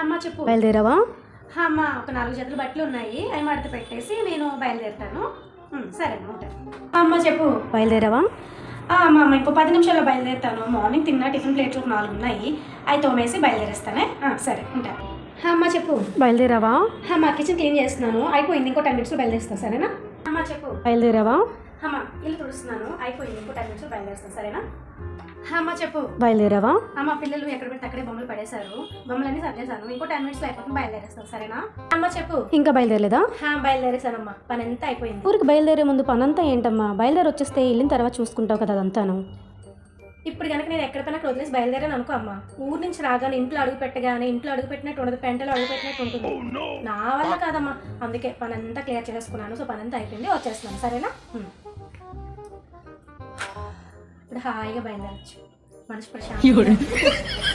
అమ్మ చెప్పు. బయలుదేరావా? అమ్మ ఒక నాలుగు జతలు బట్టలు ఉన్నాయి. అవి మడత పెట్టేసి నేను బయలుదేరుతాను. సరే అమ్మ ఉంటాను అమ్మ చెప్పు. బయలుదేరావా? అమ్మ అమ్మ ఇంకో పది నిమిషాల్లో బయలుదేరుతాను. మార్నింగ్ తిన్న టిఫిన్ ప్లేట్లు నాలుగు ఉన్నాయి. అవి తోమేసి బయలుదేరేస్తానే? సరే ఉంటాను అమ్మ చెప్పు. బయలుదేరావా? హా, మా కిచెన్ క్లీన్ చేస్తున్నాను. అయిపోయింది ఇంకో టెన్ మినిట్స్లో బయలుదేరుస్తాను సరేనా? అమ్మ చెప్పు. బయలుదేరావా? అమ్మ ఇల్లు తుడుస్తున్నాను. అయిపోయింది ఇంకో టెన్ మినిట్స్లో బయలుదేరుస్తాను సరేనా? అమ్మ చెప్పు. బయలుదేరావా? అమ్మ పిల్లలు ఎక్కడ పెడితే అక్కడే బొమ్మలు పడేశారు. బొమ్మలన్నీ సర్దేశాను. ఇంకో టెన్ మినిట్స్లో అయిపోతుంది బయలుదేరేస్తాను సరేనా? అమ్మ చెప్పు. ఇంకా బయలుదేరలేదా? హా, బయలుదేరేశానమ్మా. పని అంతా అయిపోయింది. ఊరికి బయలుదేరే ముందు పనంతా ఏంటమ్మా? బయలుదేరి వచ్చేస్తే వెళ్ళిన తర్వాత చూసుకుంటావు కదా అదంతాను. ఇప్పుడు కనుక నేను ఎక్కడ పైన వదిలేసి బయలుదేరాను అనుకో అమ్మ. ఊరు నుంచి రాగానే ఇంట్లో అడుగు పెట్టగానే ఇంట్లో అడుగు పెట్టినట్టు ఉండదు పెంటలో అడుగు పెట్టినట్టు ఉంటుంది. నా వల్ల కాదమ్మా. అందుకే పని అంతా క్లియర్ చేసుకున్నాను. సో పని అంతా అయిపోయింది వచ్చేస్తున్నాను. సరేనా? హ్మ్. ఇప్పుడు హాయిగా బయలుదేరచ్చు మనసు ప్రశాంతంగా